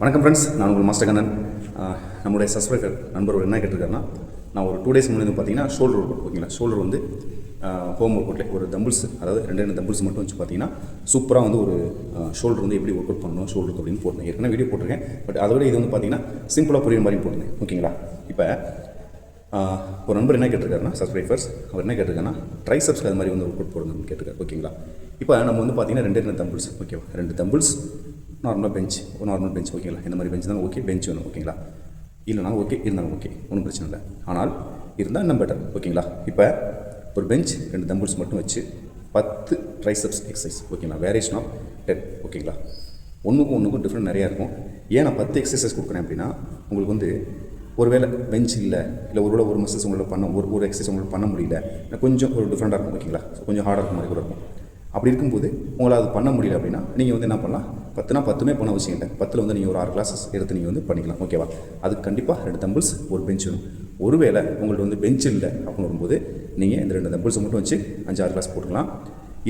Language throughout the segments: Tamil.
வணக்கம் ஃப்ரெண்ட்ஸ் நான் உங்கள் மாஸ்டர் கண்ணன். நம்முடைய சப்ஸ்கிரைபர் நண்பர் ஒரு என்ன கேட்டிருக்காருன்னா நான் ஒரு டூ டேஸ் முன்னாடி வந்து பார்த்தீங்கன்னா ஷோல்டர் ஒர்க் அவுட் ஓகேங்களா ஷோல்டர் வந்து ஹோம் ஒர்க் அவுட்டில் ஒரு தம்பிள்ஸ் அதாவது ரெண்டு ரெண்டு தம்பிள்ஸ் மட்டும் வச்சு பார்த்தீங்கன்னா சூப்பராக வந்து ஒரு ஷோல்டர் வந்து எப்படி ஒர்க் அவுட் பண்ணணும் ஷோல்டர் அப்படின்னு போட்டிருந்தேன். ஏற்கனவே வீடியோ போட்டிருக்கேன். பட் அதோட இது வந்து பார்த்தீங்கன்னா சிம்பிளாக புரியுற மாதிரி போட்டிருந்தேன். ஓகேங்களா இப்போ ஒரு நண்பர் என்ன கேட்டிருக்காருன்னா சப்ஸ்கிரைபர்ஸ் அவர் என்ன கேட்டிருக்காருன்னா ட்ரைசப்ஸ்க்கு அது மாதிரி வந்து ஒர்க் அவுட் போடுங்கன்னு கேட்டிருக்காரு. ஓகேங்களா இப்போ நம்ம வந்து பார்த்தீங்கன்னா ரெண்டு ரெண்டு தம்பிள்ஸ் ஓகேவா ரெண்டு தம்பிள்ஸ் நார்மலாக பெஞ்ச் ஒரு நார்மல் பெஞ்ச் ஓகேங்களா இந்த மாதிரி பெஞ்ச் தான் ஓகே பெஞ்ச் வேணும் ஓகேங்களா இல்லைனா ஓகே இருந்தாலும் ஓகே ஒன்றும் பிரச்சனை இல்லை. ஆனால் இருந்தால் இன்னும் பெட்டர் ஓகேங்களா இப்போ ஒரு பெஞ்ச் ரெண்டு தம்பிள்ஸ் மட்டும் வச்சு பத்து ட்ரைசப்ஸ் எக்ஸசைஸ் ஓகேங்களா வேரியேஷன் ஆஃப் டென் ஓகேங்களா ஒன்றுக்கும் ஒன்றுக்கும் டிஃப்ரெண்ட் நிறையா இருக்கும். ஏன் நான் பத்து எக்ஸசைஸ் கொடுக்குறேன் அப்படின்னா உங்களுக்கு வந்து ஒருவேளை பெஞ்ச் இல்லை இல்லை ஒருவேளை ஒரு மசில்ஸ் உங்களால் பண்ண ஒரு ஒரு எக்ஸசைஸ் உங்களால் பண்ண முடியல கொஞ்சம் ஒரு டிஃப்ரெண்ட்டாக இருக்கும் ஓகேங்களா கொஞ்சம் ஹார்டாக இருக்கும் மாதிரி கூட இருக்கும். அப்படி இருக்கும்போது உங்களால் அது பண்ண முடியல அப்படின்னா நீங்கள் வந்து என்ன பண்ணலாம்? பத்துனா பத்துமே பண்ண அவசியம் இல்லை. பத்தில் வந்து நீங்கள் ஒரு ஆறு கிளாஸஸ் எடுத்து நீங்கள் வந்து பண்ணிக்கலாம். ஓகேவா அதுக்கு கண்டிப்பாக ரெண்டு தம்பிள்ஸ் ஒரு பெஞ்ச் வேணும். ஒருவேளை உங்கள்ட்ட வந்து பெஞ்ச் இல்லை அப்படின்னு வரும்போது நீங்கள் இந்த ரெண்டு தம்பிள்ஸை மட்டும் வச்சு அஞ்சு ஆறு கிளாஸ் போட்டுக்கலாம்.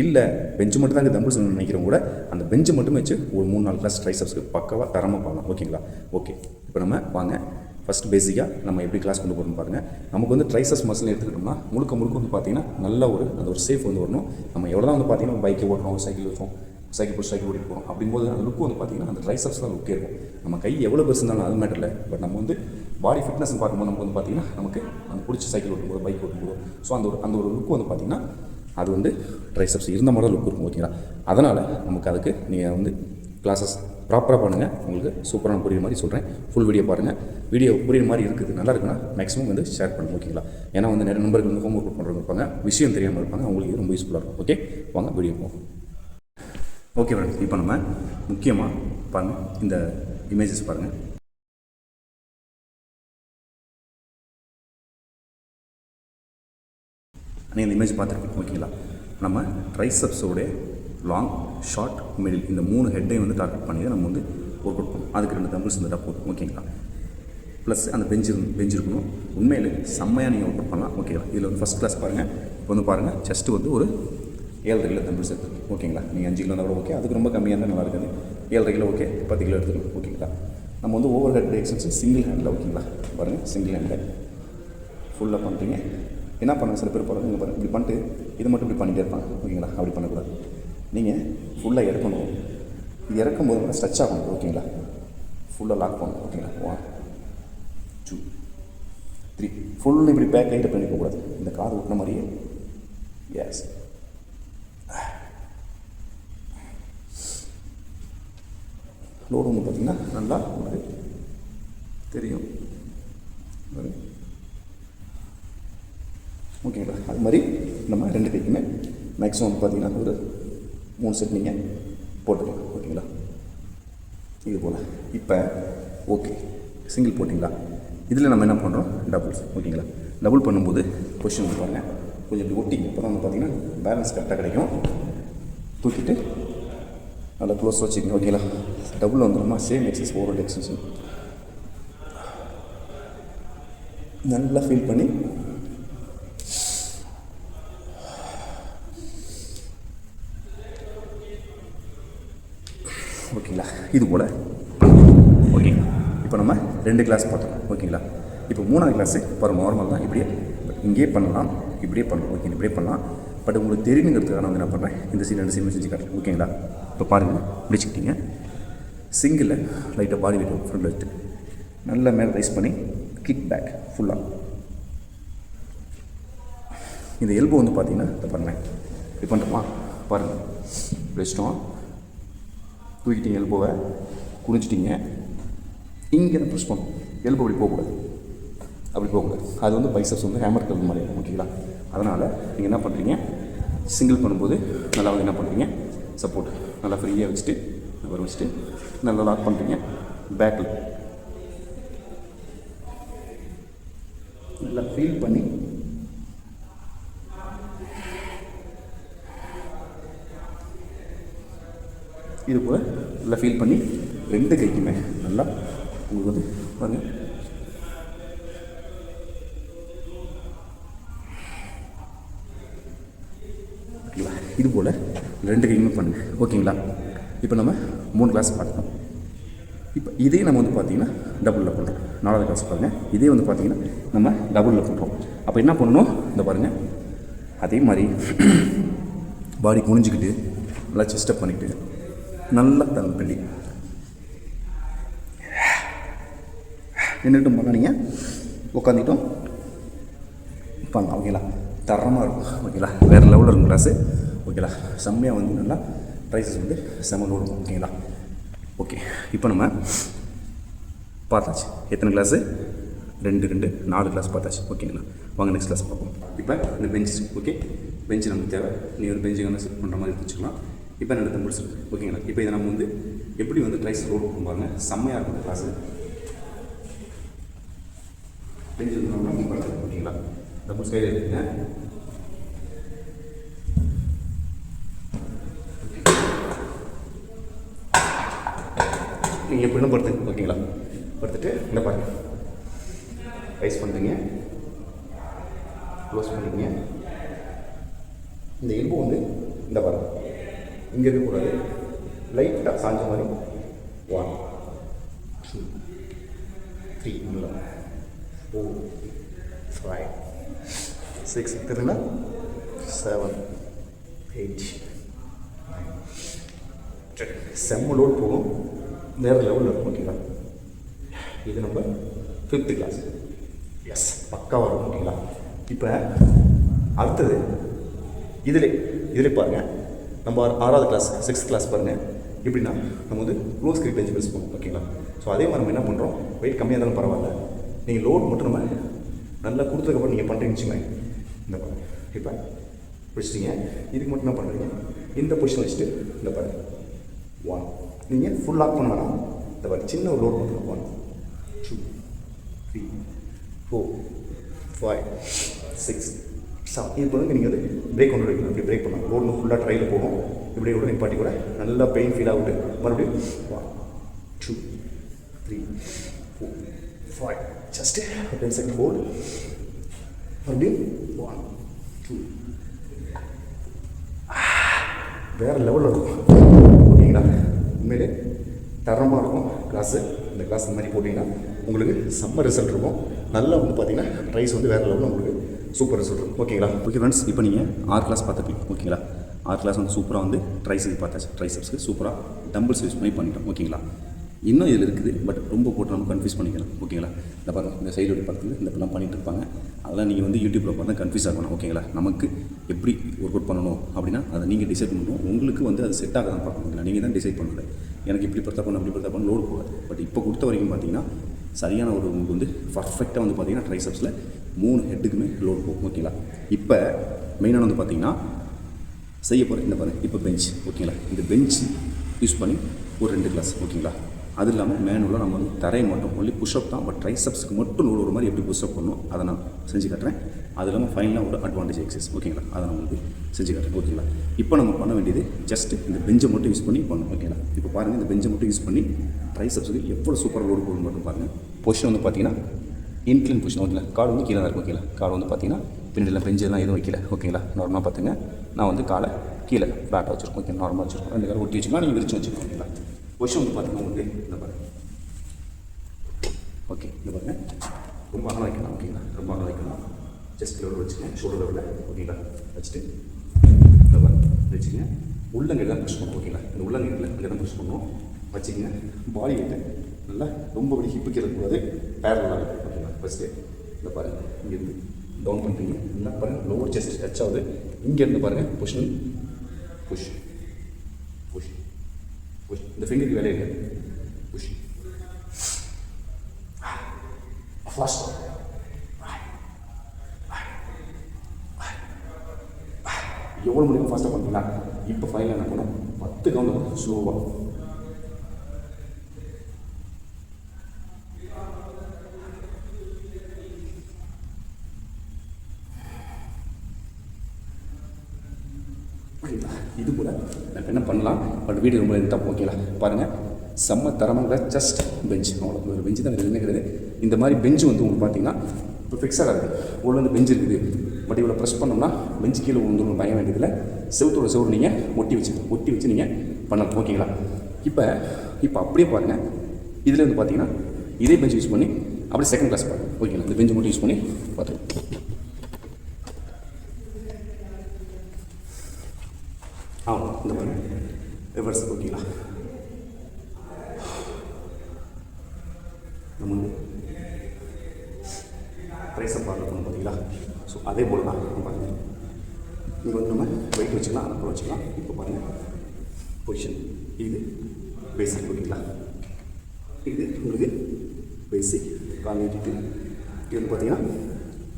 இல்லை பெஞ்சு மட்டும் தான் தம்பிள்ஸ் நினைக்கிறவங்க கூட அந்த பெஞ்சு மட்டும் வச்சு ஒரு மூணு நாலு கிளாஸ் ட்ரைசப்ஸ்க்கு பக்கவாக தரமாக பண்ணலாம் ஓகேங்களா ஓகே இப்போ நம்ம வாங்க. ஃபஸ்ட் பேசிக்காக நம்ம எப்படி கிளாஸ் கொண்டு போகிறோம்னு பாருங்கள் நமக்கு வந்து ட்ரைசஸ் மசில் எடுத்துக்கிட்டோம்னா முழுக்க முழுக்க வந்து பார்த்தீங்கன்னா நல்ல ஒரு அந்த ஒரு சேஃப் வந்து வரணும். நம்ம எவ்வளோ தான் வந்து பார்த்தீங்கன்னா பைக்கை ஓட்டுறோம் சைக்கிள் ஓட்டுறோம் சைக்கிள் போட்டு சைக்கிள் ஓட்டிட்டு போகிறோம் அப்படிங்கும்போது அந்த லுக்கு வந்து பார்த்தீங்கன்னா அந்த ட்ரைசப்ஸ் தான் லுக்கே இருக்கும். நம்ம கை எவ்வளோ பெருசு இருந்தாலும் அது மேட்டர் இல்லை. பட் நம்ம வந்து பாடி ஃபிட்னஸ் பார்க்கும்போது நமக்கு வந்து பார்த்தீங்கன்னா நமக்கு அந்த பிடிச்ச சைக்கிள் ஓட்டும்போது பைக் ஓட்டும்போது ஸோ அந்த ஒரு அந்த ஒரு லுக்கு வந்து பார்த்தீங்கன்னா அது வந்து ட்ரைசப்ஸ் இருந்த மாதிரி லுக் இருக்கும் ஓகேங்களா அதனால் நமக்கு அதுக்கு நீங்கள் வந்து கிளாஸஸ் ப்ராப்பராக பண்ணுங்கள் உங்களுக்கு சூப்பரான புரியுற மாதிரி சொல்கிறேன் ஃபுல் வீடியோ பாருங்கள் வீடியோ புரியுற மாதிரி இருக்குது. நல்லா இருக்குன்னா மேக்ஸிமம் வந்து ஷேர் பண்ணுங்க ஓகேங்களா ஏன்னா வந்து நிறைய நண்பர்கள் வந்து ஹோம் ஒர்க் பண்ணுறவங்க இருப்பாங்க. விஷயம் தெரியாமல் இருப்பாங்க. அவங்களுக்கு ரொம்ப யூஸ்ஃபுல்லாக இருக்கும். ஓகே வாங்க வீடியோ போகும் ஓகே மேடம் இப்போ நம்ம முக்கியமாக பாருங்கள் இந்த இமேஜஸ் பாருங்கள் நீங்கள் இந்த இமேஜ் பார்த்துருக்கீங்க ஓகேங்களா நம்ம ட்ரைசப்ஸோடைய லாங் ஷார்ட் மிடில் இந்த மூணு ஹெட்டையும் வந்து டார்கெட் பண்ணி தான் நம்ம வந்து ஒர்க் அவுட் பண்ணணும். அதுக்கு ரெண்டு தம்பிள்ஸ் இருந்தால் போதும் ஓகேங்களா ப்ளஸ் அந்த பெஞ்சு பெஞ்ச் இருக்கணும். உண்மையில் செம்மையாக நீங்கள் ஒர்க் அவுட் பண்ணலாம். ஓகேங்களா இதில் வந்து ஃபஸ்ட் கிளாஸ் பாருங்கள் இப்போ வந்து பாருங்கள் செஸ்ட்டு வந்து ஒரு ஏழரை கிலோ தம்பிள்ஸ் எடுத்துக்கணும் ஓகேங்களா நீங்கள் அஞ்சு கிலோ இருந்தால் கூட ஓகே அதுக்கு ரொம்ப கம்மியாக இருந்தால் நல்லா இருக்காது. ஏழரை கிலோ ஓகே பத்து கிலோ எடுத்துக்கணும். ஓகேங்களா நம்ம வந்து overhead exercise single handle ஓகேங்களா பாருங்கள் சிங்கிள் ஹேண்டில் ஃபுல்லாக பண்ணுறீங்க என்ன பண்ணுங்கள் சில பேர் பாருங்கள் இங்கே பாருங்கள் இப்படி பண்ணிட்டு இது மட்டும் இப்படி பண்ணிகிட்டே இருப்பாங்க. ஓகேங்களா அப்படி பண்ணக்கூடாது. நீங்கள் ஃபுல்லாக இறக்கணும். இது இறக்கும் போது ஸ்ட்ரெச் ஆகணும் ஓகேங்களா ஃபுல்லாக லாக் பண்ணணும் ஓகேங்களா ஒன் டூ த்ரீ ஃபுல் இப்படி பேக் ஆகிட்டு பண்ணிக்கக்கூடாது இந்த காது விட்டின மாதிரியே. எஸ் லோடு வந்து பார்த்திங்கன்னா நல்லா ஒரு தெரியும். ஓகேங்களா அது மாதிரி நம்ம ரெண்டு கைக்குமே மேக்ஸிமம் பார்த்திங்கன்னா பார்த்தீங்கன்னா ஒரு மூணு செட் நீங்கள் போட்டுக்கலாம் ஓகேங்களா இது போல் இப்போ ஓகே சிங்கிள் போட்டிங்களா? இதில் நம்ம என்ன பண்ணுறோம் டபுள்ஸ் ஓகேங்களா டபுள் பண்ணும்போது பொசிஷன் பாருங்கள் கொஞ்சம் இப்படி ஒட்டிங்க. அப்போ தான் வந்து பார்த்தீங்கன்னா பேலன்ஸ் கரெக்டாக கிடைக்கும். தூக்கிட்டு நல்லா க்ளோஸ் வச்சுக்கோங்க ஓகேங்களா டபுள் வந்துடுமா சேம் எக்ஸஸ் ஓவர் எக்ஸசைஸ் நல்லா ஃபீல் பண்ணி ஓகேங்களா? இது போல் ஓகேங்களா இப்போ நம்ம ரெண்டு கிளாஸ் பார்த்தோம். ஓகேங்களா? இப்போ மூணாவது கிளாஸு பாருங்க நார்மல் தான் இப்படியே. பட் இங்கேயே பண்ணலாம். இப்படியே பண்ணலாம். ஓகே இப்படியே பண்ணலாம். பட் உங்களுக்கு தெரியுங்கிறதுக்காக நான் வந்து என்ன பண்ணுறேன் இந்த சீன் ரெண்டு சீன் செஞ்சு காட்டுறேன். ஓகேங்களா? இப்போ பாருங்கள் முடிச்சுக்கிட்டீங்க. சிங்கிளில் லைட்டாக பாடி வெயிட் ஃப்ரண்டில் வச்சுட்டு நல்லா மேலே ரைஸ் பண்ணி கிக் பேக் ஃபுல்லாக இந்த எல்போ வந்து பார்த்தீங்கன்னா இதை பண்ணுறேன் இப்படி பண்ணுறோமா பாருங்கள் வச்சிட்டோம் தூக்கிட்டீங்க எல்போவை குனிச்சிட்டிங்க இங்கே ப்ரெஸ் பண்ணும் எல்போ அப்படி போகக்கூடாது. அப்படி போகக்கூடாது. அது வந்து பைசப்ஸ் வந்து ஹேமர் கல் மாதிரி ஓகேங்களா அதனால் நீங்கள் என்ன பண்ணுறீங்க சிங்கிள் பண்ணும்போது நல்லா வந்து என்ன பண்ணுறீங்க சப்போர்ட் நல்லா ஃப்ரீயாக வச்சுட்டு வர வச்சுட்டு நல்லா லாக் பண்ணுறீங்க பேக்கில் நல்லா ஃபீல் பண்ணி இது போல் நல்லா ஃபீல் பண்ணி ரெண்டு கைக்குமே நல்லா உங்களுக்கு வந்து பாருங்கள் ஓகேங்களா இது போல் ரெண்டு கைக்குமே பண்ணுங்க. ஓகேங்களா? இப்போ நம்ம மூணு கிளாஸ் பார்க்கணும் இப்போ இதே நம்ம வந்து பார்த்திங்கன்னா டபுளில் பண்ணுறோம் நாலாவது கிளாஸ் பாருங்கள் இதே வந்து பார்த்திங்கன்னா நம்ம டபுளில் பண்ணுறோம் அப்போ என்ன பண்ணணும்? இந்த பாருங்கள் அதே மாதிரி பாடி குனிஞ்சிக்கிட்டு நல்லா செஸ்டப் பண்ணிக்கிட்டு நல்லா தங்க பெண்டி நின்றுட்டும் பண்ண நீங்கள் உட்காந்துக்கிட்டோம் பண்ணலாம் ஓகேங்களா? தரமாக இருக்கும் ஓகேங்களா? வேறு லெவலில் இருக்கும் கிளாஸு ஓகேங்களா? செம்மையாக வந்து நல்லா ப்ரைஸஸ் வந்து செம்ம கொடுக்கும் ஓகேங்களா? ஓகே இப்போ நம்ம பார்த்தாச்சு. எத்தனை கிளாஸு ரெண்டு ரெண்டு நாலு கிளாஸ் பார்த்தாச்சு ஓகேங்களா? வாங்க நெக்ஸ்ட் கிளாஸ் பார்ப்போம். இப்போ இந்த பெஞ்ச் ஓகே? பெஞ்சு நமக்கு தேவை. நீ ஒரு பெஞ்சு வந்து செட் பண்ணுற மாதிரி வச்சுக்கலாம். இப்போ நடத்த முடிச்சிருக்கு ஓகேங்களா இப்போ இதை நம்ம வந்து எப்படி வந்து ட்ரைஸ் ரோல் பண்ணுவாங்க செம்மையாக இருக்கும் இந்த கிளாஸு நம்ம பண்ணுறது ஓகேங்களா டபுள் சைடு எடுத்துங்க. நீங்கள் எப்படின்னு படுத்துங்க. ஓகேங்களா படுத்துட்டு இந்த பாருங்க. ரைஸ் பண்ணுறீங்க க்ளோஸ் பண்ணுறீங்க இந்த எலும்பு வந்து இந்த பாருங்கள் இங்கே இருக்கக்கூடாது லைட்டாக சாஞ்ச மாதிரி ஒன் டூ த்ரீ இல்லை ஃபோர் ஃபைவ் சிக்ஸ் திருன்னா செவன் எயிட் செம்ம லோட் போகும். வேறு லெவலில் இருக்கும் ஓகேங்களா இது நம்ம ஃபிஃப்த்து கிளாஸ் எஸ் பக்காவாக இருக்கும் ஓகேங்களா இப்போ அடுத்தது இதில் இதில் பாருங்கள் நம்ம ஆறு- ஆறாவது கிளாஸ் சிக்ஸ்த் கிளாஸ் பாருங்கள் எப்படின்னா நம்ம வந்து க்ளோஸ் கிரிக் பெஞ்ச் ப்ரெஸ் பண்ணுவோம் ஓகேங்களா ஸோ அதே மாதிரி நம்ம என்ன பண்ணுறோம் வெயிட் கம்மியாக இருந்தாலும் பரவாயில்ல. நீங்கள் லோட் மட்டும் நம்ம நல்லா கொடுத்ததுக்கப்புறம் நீங்கள் பண்ணுறீங்கன்னு வச்சுக்கோங்க. இந்த பாருங்க. இப்போ பிடிச்சிட்டிங்க இதுக்கு மட்டும் என்ன பண்ணுறீங்க இந்த பொசிஷன் வச்சுட்டு இந்த பாருங்க. ஒன் நீங்கள் ஃபுல் லாக் பண்ண வேணாம். இந்த பாருங்க. சின்ன ஒரு லோட் மட்டும் one two three four five six seven இது பண்ணுங்க நீங்கள் வந்து பிரேக் கொண்டு வைக்கணும். இப்படி பிரேக் பண்ணலாம் ரோடு ஃபுல்லாக ட்ரையில் போகும். இப்படி கூட நிப்பாட்டி கூட நல்லா பெயின் ஃபீல் ஆகிட்டு மறுபடியும் one two three four five just ten second hold மறுபடியும் ஒன் டூ வேறு லெவலில் இருக்கும். ஓகேங்களா? உண்மையிலே தரமாக இருக்கும். கிளாஸு இந்த கிளாஸ் இந்த மாதிரி போட்டிங்கன்னா உங்களுக்கு செம்ம ரிசல்ட் இருக்கும். நல்லா வந்து பார்த்தீங்கன்னா ப்ரைஸ் வந்து வேறு லெவலில் உங்களுக்கு சூப்பர் ரிசல்ட் ஓகேங்களா? ஓகே ஃப்ரெண்ட்ஸ் இப்போ நீங்கள் ஆறு கிளாஸ் பார்த்துப்பீங்க ஓகேங்களா? ஆறு கிளாஸ் வந்து சூப்பராக வந்து ட்ரைஸ் பார்த்தாச்சு. ட்ரைசப்ஸ்க்கு சூப்பராக டம்பிள்ஸ் யூஸ் பண்ணி பண்ணிட்டோம். ஓகேங்களா? இன்னும் இதில் இருக்குது பட் ரொம்ப போட்டு நம்ம கன்ஃபியூஸ் பண்ணிக்கலாம். ஓகேங்களா? இந்த பாருங்கள் இந்த சைடு பக்கத்தில் இந்த இப்பெல்லாம் பண்ணிகிட்டு இருப்பாங்க. அதெல்லாம் நீங்கள் வந்து யூடியூப்பில் பார்த்தா கன்ஃபியூஸ் ஆகணும். ஓகேங்களா? நமக்கு எப்படி ஒர்க் அவுட் பண்ணணும் அப்படின்னா அதை நீங்கள் டிசைட் பண்ணணும். உங்களுக்கு வந்து அது செட் ஆக தான் பார்க்கணும். நீங்கள் தான் டிசைட் பண்ணல எனக்கு இப்படி பார்த்தா பண்ணணும் அப்படி பார்த்தா பண்ணணும் லோடு போகாது. பட் இப்போ கொடுத்த வரைக்கும் பார்த்தீங்கன்னா சரியான ஒரு உங்களுக்கு வந்து பர்ஃபெக்டாக வந்து பார்த்தீங்கன்னா ட்ரைசப்ஸில் மூணு ஹெட்டுக்குமே லோடு போகும் ஓகேங்களா இப்போ மெயினான வந்து பார்த்தீங்கன்னா செய்ய போகிறேன் இந்த பாருங்கள் இப்போ பெஞ்ச் ஓகேங்களா இந்த பெஞ்ச் யூஸ் பண்ணி ஒரு ரெண்டு கிளாஸ் ஓகேங்களா அது இல்லாமல் மேனுவலாக நம்ம வந்து தரையை மட்டும் ஒன்லி புஷ்அப் தான் பட் ட்ரைசப்ஸ்க்கு மட்டும் லோடு ஒரு மாதிரி எப்படி புஷ்அப் பண்ணணும் அதை நான் செஞ்சு காட்டுறேன். அது இல்லாமல் ஃபைனலாக ஒரு அட்வான்டேஜ் எக்ஸஸ் ஓகேங்களா அதை நான் வந்து செஞ்சு காட்டுறேன் ஓகேங்களா இப்போ நம்ம பண்ண வேண்டியது ஜஸ்ட் இந்த பெஞ்சை மட்டும் யூஸ் பண்ணி பண்ணணும் ஓகேங்களா இப்போ பாருங்கள் இந்த பெஞ்சை மட்டும் யூஸ் பண்ணி ட்ரைசப்ஸுக்கு எவ்வளோ சூப்பராக லோடு போகணும் மட்டும் பாருங்கள் பொஷன் வந்து பார்த்தீங்கன்னா இன்க்ளின் பொஷன் ஓகேங்களா கார்டு வந்து கீழே தான் இருக்கும் ஓகேங்களா கார்டு வந்து பார்த்தீங்கன்னா பின்னாடிலாம் பெஞ்செல்லாம் எதுவும் வைக்கல ஓகேங்களா நார்மலாக பார்த்துங்க. நான் வந்து காலை கீழே ஃப்ளாட்டாக வச்சுருக்கோம் ஓகே நார்மலாக வச்சுருக்கோம். ரெண்டு காலை ஒட்டி வச்சுக்கலாம் நீங்கள் விரிச்சு வச்சுக்கோங்க ஓகேங்களா பொஷன் வந்து பார்த்தீங்கன்னா உங்களுக்கு இந்த பாருங்கள் ஓகே இந்த பாருங்கள் ரொம்ப அழகாக வைக்கலாம் ஓகேங்களா ரொம்ப அழகாக வைக்கலாம். செஸ்ட் லெவலில் வச்சுக்கங்க ஷோல்டர் லெவலில் ஓகேங்களா வச்சுட்டு வச்சுக்கங்க. உள்ளங்கை தான் புஷ் பண்ணுவோம் ஓகேங்களா இந்த உள்ளங்கையில் அங்கே தான் புஷ் பண்ணுவோம். வச்சுக்கங்க. பாடி வெயிட்டை நல்லா ரொம்ப வழி ஹிப்புக்கு இருக்கக்கூடாது பேரலாக ஓகேங்களா ஃபஸ்ட்டு இந்த பாருங்க. இங்கேருந்து டவுன் பண்ணுறீங்க நல்லா பாருங்கள் லோவர் செஸ்ட் டச் ஆகுது. இங்கேருந்து பாருங்கள் புஷ் புஷ் புஷ் புஷ் இந்த ஃபிங்கருக்கு வேலையை இல்லை புஷ் ஃபாஸ்ட் எவ்வளோ முடியும் ஃபாஸ்ட்டாக பண்ணுறீங்களா? இப்போ ஃபைனல் என்ன பண்ணும் பத்து கவுண்ட் ஸ்லோவாக இது கூட நம்ம என்ன பண்ணலாம்? பட் வீடியோ ரொம்ப இருந்தால் ஓகேலா பாருங்கள் செம்ம தரமாக ஜஸ்ட் பெஞ்ச் அவ்வளோ ஒரு பெஞ்சு தான் இது கிடையாது இந்த மாதிரி பெஞ்சு வந்து உங்களுக்கு பார்த்தீங்கன்னா இப்போ ஃபிக்ஸாக இருக்குது உள்ள வந்து பெஞ்ச் இருக்குது. பட் இவ்வளோ ப்ரெஸ் பண்ணோம்னா பெஞ்சு கீழே விழுந்துடும் பயம் வேண்டியதில்லை செவத்தோட செவுறு நீங்கள் ஒட்டி வச்சு ஒட்டி வச்சு நீங்கள் பண்ணலாம். ஓகேங்களா இப்போ இப்போ அப்படியே பாருங்கள் இதில் வந்து பார்த்தீங்கன்னா இதே பெஞ்ச் யூஸ் பண்ணி அப்படியே செகண்ட் கிளாஸ் பாருங்கள் ஓகேங்களா இந்த பெஞ்சு மட்டும் யூஸ் பண்ணி பார்த்துருவோம் ஆமாம் இந்த மாதிரி ரிவர்ஸ் ஓகேங்களா நம்ம ப்ரைஸை பார்க்கணும் பார்த்தீங்களா ஸோ அதே போல் தான் பாருங்கள் இங்கே வந்து நம்ம வெயிட் வச்சுக்கலாம் அப்புறம் வச்சுக்கலாம். இப்போ பாருங்கள் பொசிஷன் இது பேசிக் ஓகேங்களா? இது உங்களுக்கு பேசிக் கால் நீட்டிட்டு இது வந்து பார்த்தீங்கன்னா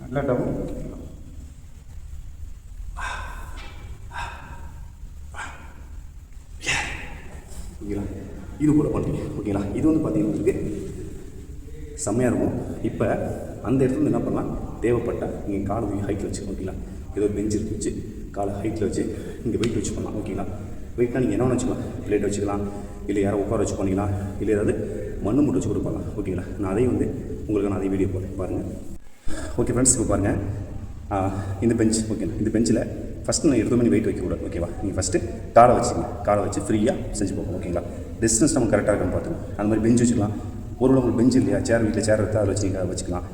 நல்லா டவுன் ஓகேங்களா? இது கூட பண்ணுறீங்க ஓகேங்களா? இது வந்து பார்த்தீங்கன்னா உங்களுக்கு செம்மையாக இருக்கும். இப்போ அந்த இடத்துல என்ன பண்ணலாம்? தேவைப்பட்டால் நீங்கள் காலை ஹைட்டில் வச்சு ஓகேங்களா? ஏதோ பெஞ்ச் இருக்கு வச்சு காலை ஹைட்டில் வச்சு இங்கே வெயிட் வச்சு பண்ணலாம் ஓகேங்களா? வெயிட்னா நீங்கள் என்ன வச்சுக்கலாம். பிளேட் வச்சுக்கலாம் இல்லை யாரோ உட்கார வச்சு பண்ணிக்கலாம் இல்லை ஏதாவது மண்ணு மூட்டை வச்சு கொடுப்பாங்க ஓகேங்களா? நான் அதையும் வந்து உங்களுக்கு நான் அதே வீடியோ போடுறேன் பாருங்கள் ஓகே ஃப்ரெண்ட்ஸ் இப்போ பாருங்கள் இந்த பெஞ்ச் ஓகேண்ணா இந்த பெஞ்சில் ஃபஸ்ட்டு நான் எடுத்து மணி வெயிட் வைக்கக்கூடாது ஓகேவா? நீங்கள் ஃபஸ்ட்டு காலை வச்சுக்கோங்க. காலை வச்சு ஃப்ரீயாக செஞ்சு போகும் ஓகேங்களா? டிஸ்டன்ஸ் நம்ம கரெக்டாக இருக்குன்னு பார்த்துக்கலாம் அந்த மாதிரி பெஞ்ச் வச்சுக்கலாம். ஒரு உங்களுக்கு பெஞ்ச் இல்லையா? சேர் வீட்டில் சேர் எடுத்து அதை வச்சுக்க வச்சுக்கலாம்.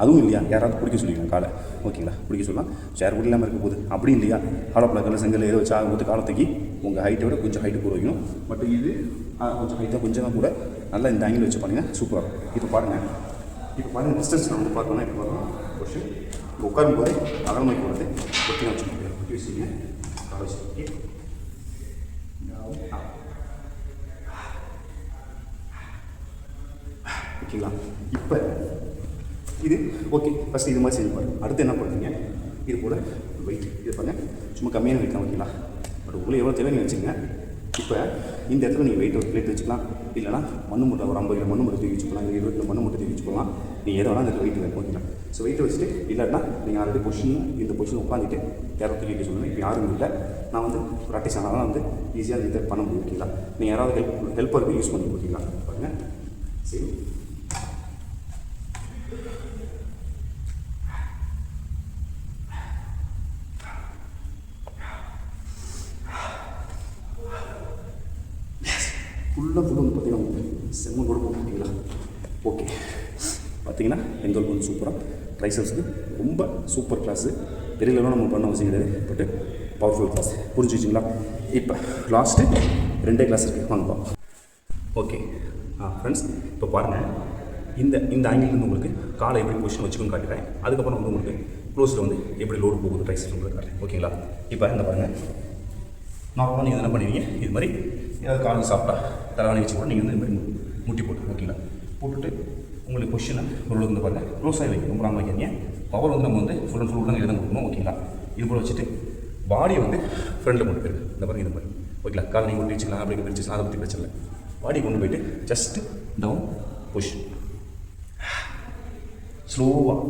அதுவும் இல்லையா? யாராவது பிடிக்க சொல்லிக்கலாம் காலை. ஓகேங்களா பிடிக்க சொல்லலாம். சேர் கூட இல்லாமல் இருக்க போகுது. அப்படி இல்லையா? ஹாலோ பிளக்கில் செங்கல் ஏதோ வச்சு ஆகும் போது உங்கள் ஹைட்டை விட கொஞ்சம் ஹைட்டு கூட வைக்கணும். பட் இது கொஞ்சம் ஹைட்டாக கொஞ்சமாக கூட நல்லா இந்த ஆங்கிள் வச்சு பண்ணுங்கள் சூப்பராக இருக்கும். இப்போ பாருங்கள் இப்போ பாருங்கள் டிஸ்டன்ஸ் நம்ம வந்து பார்க்கணும் இப்போ பார்த்தோம் கொஷின் உட்காரும் போது அகலமைக்கு போகிறது கொட்டினா வச்சுக்கோங்க? கொட்டி காலை இப்போ இது ஓகே ஃபஸ்ட்டு இது மாதிரி செஞ்சு பாருங்கள் அடுத்து என்ன பண்ணுறீங்க இது கூட வெயிட் இது பாருங்க. சும்மா கம்மியான வெயிட் தான் ஓகேங்களா பட் உங்களுக்கு எவ்வளோ தேவை நீங்கள் வச்சுங்க இப்போ இந்த இடத்துல நீங்கள் வெயிட் ஒரு பிளேட் வச்சுக்கலாம். இல்லைனா மண் மூட்டை ஒரு ஐம்பது கிலோ மண் மூட்டை தூக்கி வச்சுக்கலாம். இல்லை இருபது மண் மூட்டை தூக்கி வச்சுக்கலாம். நீங்கள் எதை வேணால் அந்த வெயிட் வேணும் ஓகேங்களா ஸோ வெயிட் வச்சுட்டு இல்லைன்னா நீங்கள் ஆல்ரெடி பொசிஷன் இந்த பொசிஷன் உட்காந்துட்டு யாரோ தூக்கி சொல்லுங்கள் இப்போ யாரும் இல்லை. நான் வந்து ப்ராக்டிஸ் ஆனால் வந்து ஈஸியாக இதை பண்ண முடியும் ஓகேங்களா நீங்கள் யாராவது ஹெல்ப் ஹெல்ப்பருக்கு யூஸ் பண்ணி ஓகேங்களா பாருங்கள் சரி ஃபுல்லாக ஃபுட் வந்து பார்த்தீங்கன்னா உங்களுக்கு செம்ம கூட போட்டுங்களா ஓகே பார்த்தீங்கன்னா எந்த அளவுக்கு வந்து சூப்பராக ட்ரைசப்ஸ்க்கு ரொம்ப சூப்பர் கிளாஸு பெரிய லெவலில் நம்ம பண்ண அவசியம் கிடையாது பட்டு பவர்ஃபுல் கிளாஸ் புரிஞ்சு வச்சுங்களா இப்போ லாஸ்ட்டு ரெண்டே கிளாஸ் இருக்குது வாங்க ஓகே ஆ ஃப்ரெண்ட்ஸ் இப்போ பாருங்கள் இந்த இந்த ஆங்கிள் வந்து உங்களுக்கு காலை எப்படி பொசிஷன் வச்சுக்கணும்னு காட்டுறேன் அதுக்கப்புறம் வந்து உங்களுக்கு க்ளோஸில் வந்து எப்படி லோடு போகுது ட்ரைசப்ஸ் உங்களுக்கு காட்டுறேன். ஓகேங்களா இப்போ இந்த பாருங்கள் நார்மலாக நீங்கள் என்ன பண்ணுவீங்க இது மாதிரி ஏதாவது காலம் சாப்பிட்டா தலைவாணி வச்சு கூட நீங்கள் வந்து இது மாதிரி முட்டி போட்டு ஓகேங்களா? போட்டுட்டு உங்களுக்கு கொஷினை ஓரளவுக்கு வந்து பாருங்கள் க்ளோஸ் ஆகி வைக்கணும் ரொம்ப நாங்கள் வைக்கிறீங்க பவர் வந்து நம்ம வந்து ஃபுல் அண்ட் ஃபுல் தான் எழுத கொடுக்கணும் ஓகேங்களா? இது போல் வச்சுட்டு பாடியை வந்து ஃப்ரெண்டில் கொண்டு போயிருக்கு இந்த மாதிரி இந்த மாதிரி ஓகேங்களா? காலை நீங்கள் கொண்டு வச்சுக்கலாம் அப்படி பிரிச்சுக்கலாம் அதை பற்றி பிரச்சனை இல்லை. பாடி கொண்டு போயிட்டு ஜஸ்ட் டவுன் புஷ் ஸ்லோவாக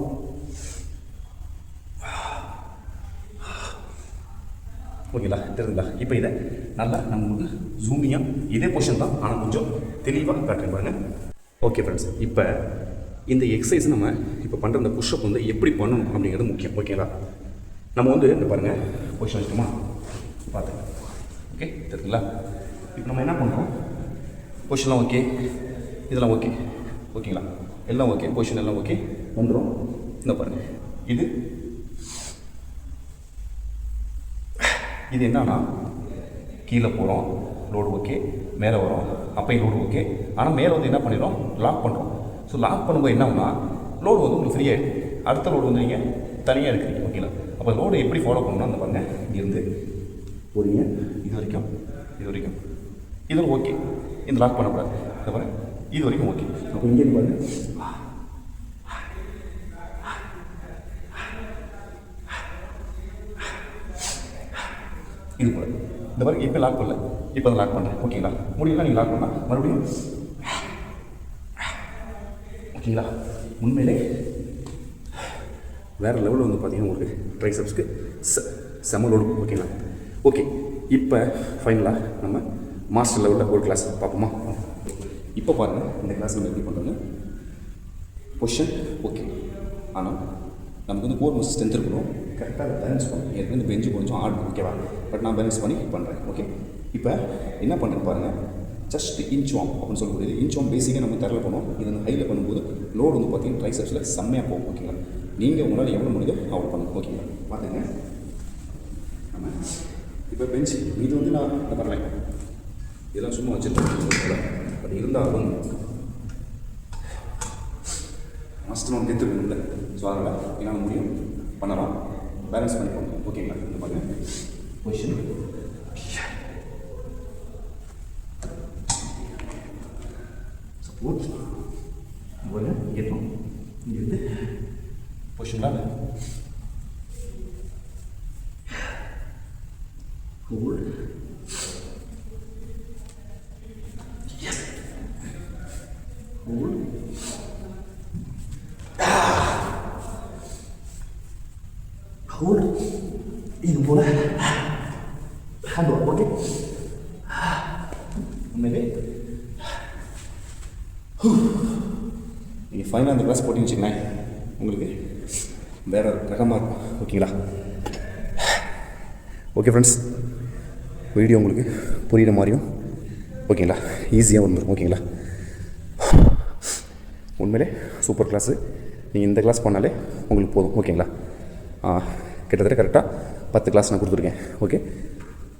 ஓகேங்களா தெரியுதுங்களா இப்போ இதை நல்லா நம்ம வந்து ஜூமியாக இதே பொஷன் தான். ஆனால் கொஞ்சம் தெளிவாக காட்டுறேன் பாருங்கள் ஓகே ஃப்ரெண்ட்ஸ் இப்போ இந்த எக்ஸசைஸ் நம்ம இப்போ பண்ணுற இந்த புஷ்அப் வந்து எப்படி பண்ணணும் அப்படிங்கிறது முக்கியம். ஓகேங்களா நம்ம வந்து இந்த பாருங்கள் பொசிஷன் வச்சுட்டோமா? பார்த்துங்க. ஓகே தெரியுங்களா இப்போ நம்ம என்ன பண்ணுறோம் பொசிஷன்லாம் ஓகே இதெல்லாம் ஓகே ஓகேங்களா எல்லாம் ஓகே பொசிஷன் எல்லாம் ஓகே வந்துடும் இந்த பாருங்கள் இது இது என்னன்னா கீழே போகிறோம் லோடு ஓகே மேலே வரும் அப்பையும் லோடு ஓகே ஆனால் மேலே வந்து என்ன பண்ணிடுறோம்? லாக் பண்ணுறோம் ஸோ லாக் பண்ணும்போது என்னன்னா லோடு வந்து உங்களுக்கு ஃப்ரீயாக அடுத்த லோடு வந்து நீங்கள் தனியாக எடுக்கிறீங்க ஓகேங்களா அப்போ லோடு எப்படி ஃபாலோ பண்ணணும்னா அந்த பாருங்க இங்கேருந்து போறீங்க. இது வரைக்கும் இது வரைக்கும். இது ஓகே இந்த லாக் பண்ணக்கூடாது. இந்த இது வரைக்கும் ஓகே அப்போ இங்கேருந்து பாருங்கள் இது போல இந்த மாதிரி இப்போ லாக் பண்ணல. இப்போ அதை லாக் பண்ணுறேன் ஓகேங்களா முடியல நீங்கள் லாக் பண்ணால் மறுபடியும் ஓகேங்களா உண்மையிலே வேறு லெவலில் வந்து பார்த்தீங்கன்னா உங்களுக்கு ட்ரைசப்ஸ்க்கு செ செம லோடு ஓகேங்களா ஓகே இப்போ ஃபைனலாக நம்ம மாஸ்டர் லெவலில் ஒரு கிளாஸ் பார்ப்போமா? இப்போ பாருங்கள் இந்த கிளாஸ் நம்ம எப்படி பண்ணுறோங்க பொஷன் ஓகே ஆனால் நமக்கு வந்து கோர் மோஸ்ட் ஸ்ட்ரென்த் இருக்கணும். கரெக்டாக பேலன்ஸ் பண்ணும் ஏற்கனவே வந்து பெஞ்சு கொஞ்சம் ஆடும் ஓகேவா? பட் நான் பேலன்ஸ் பண்ணி பண்ணுறேன் ஓகே இப்போ என்ன பண்ணுறேன் பாருங்கள் ஜஸ்ட் இன்ச் வாம் அப்படின்னு சொல்லக்கூடிய இன்ச் வாம் பேசிக்காக நம்ம தரல பண்ணுவோம் இது வந்து ஹையில் பண்ணும்போது லோடு வந்து பார்த்தீங்கன்னா ட்ரைசப்ஸில் செம்மையாக போகும் ஓகேங்களா நீங்கள் உங்களால் எவ்வளோ முடியுதோ அவ்வளோ பண்ணுங்க ஓகேங்களா பார்த்துங்க நம்ம இப்போ பெஞ்சு இது வந்து நான் இந்த வரல இதெல்லாம் சும்மா வச்சுருக்கேன் பட் இருந்தாலும் மஸ்ட் நம்ம கெத்து ஸோ அதனால் என்னால் முடியும்? பண்ணலாம். பேலன்ஸ் பண்ணி போகணும் ஓகேங்களா இந்த பாருங்க பொசிஷன் சப்போர்ட் போல ஏற்றோம் இங்கிருந்து பொசிஷனில் ஹோல்ட் ஹோல்ட் ஹோல்ட் இது போல ஹேண்ட் ஒர்க் ஓகே உண்மையிலே ஃபைனாக அந்த கிளாஸ் போட்டிங்கன்னு உங்களுக்கு வேற ரகமாக இருக்கும். ஓகேங்களா ஓகே ஃப்ரெண்ட்ஸ் வீடியோ உங்களுக்கு புரியுற மாதிரியும் ஓகேங்களா ஈஸியாக வந்துடும் ஓகேங்களா உண்மையிலே சூப்பர் கிளாஸு நீங்கள் இந்த கிளாஸ் பண்ணாலே உங்களுக்கு போதும் ஓகேங்களா கிட்டத்தட்ட கரெக்டாக பத்து கிளாஸ் நான் கொடுத்துருக்கேன் ஓகே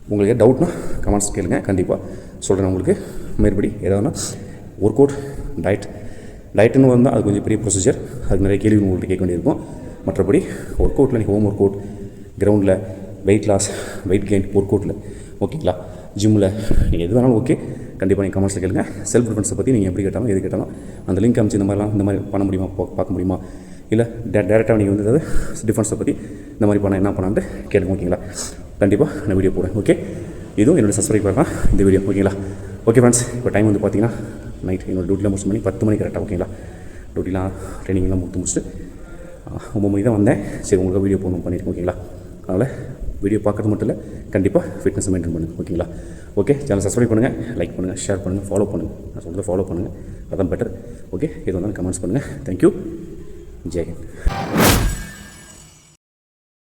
உங்களுக்கு டவுட்னா கமெண்ட்ஸ் கேளுங்க கண்டிப்பாக சொல்கிறேன் உங்களுக்கு. மேற்படி ஏதாவதுனா ஒர்க் அவுட் டயட் லைட்டுன்னு வந்தால் அது கொஞ்சம் பெரிய ப்ரொசீஜர் அதுக்கு நிறைய கேள்வி உங்கள்கிட்ட கேட்க வேண்டியிருக்கும். மற்றபடி ஒர்க் அவுட்டில் நீங்கள் ஹோம் ஒர்க் அவுட் கிரவுண்டில் வெயிட் லாஸ் வெயிட் கெயின் ஒர்க் அவுட்டில் ஓகேங்களா ஜிம்மில் நீங்கள் எது வேணாலும் ஓகே கண்டிப்பாக நீங்கள் கமெண்ட்ஸில் கேளுங்க. செல்ஃப் டிஃபென்ஸை பற்றி நீங்கள் எப்படி கேட்டாலும் எது கேட்டாலும் அந்த லிங்க் அமைச்சு இந்த மாதிரிலாம் இந்த மாதிரி பண்ண முடியுமா பார்க்க முடியுமா? இல்லை டே டேரெக்டாக நீங்கள் வந்து ஏதாவது டிஃபென்ஸை பற்றி இந்த மாதிரி பண்ண என்ன பண்ணான்ட்டு கேளுங்க ஓகேங்களா கண்டிப்பாக நான் வீடியோ போடுறேன் ஓகே இதுவும் என்னோடய சப்ஸ்கிரைப் தான் இந்த வீடியோ ஓகேங்களா ஓகே ஃப்ரெண்ட்ஸ் இப்போ டைம் வந்து பார்த்தீங்கன்னா நைட் என்னோடய டியூட்டியில் முடிச்சு மணி பத்து மணி கரெக்டாக ஓகேங்களா டியூட்டிலாம் ட்ரைனிங்லாம் முடித்து முடிச்சுட்டு ஒம்பது மணி தான் வந்தேன். சரி உங்களுக்கு வீடியோ போகணும் பண்ணியிருக்கேன் ஓகேங்களா அதனால் வீடியோ பார்க்குறது மட்டும் இல்லை கண்டிப்பாக ஃபிட்னஸ் மெயின்டைன் பண்ணுங்கள் ஓகேங்களா ஓகே சேனல் சப்ஸ்கிரைப் பண்ணுங்கள் லைக் பண்ணுங்கள் ஷேர் பண்ணுங்கள் ஃபாலோ பண்ணுங்கள் நான் சொல்கிறத ஃபாலோ பண்ணுங்கள் அதான் பெட்டர் ஓகே இது வந்தாலும் கமெண்ட்ஸ் பண்ணுங்கள் தேங்க்யூ ஜெய் ஹிந்த்.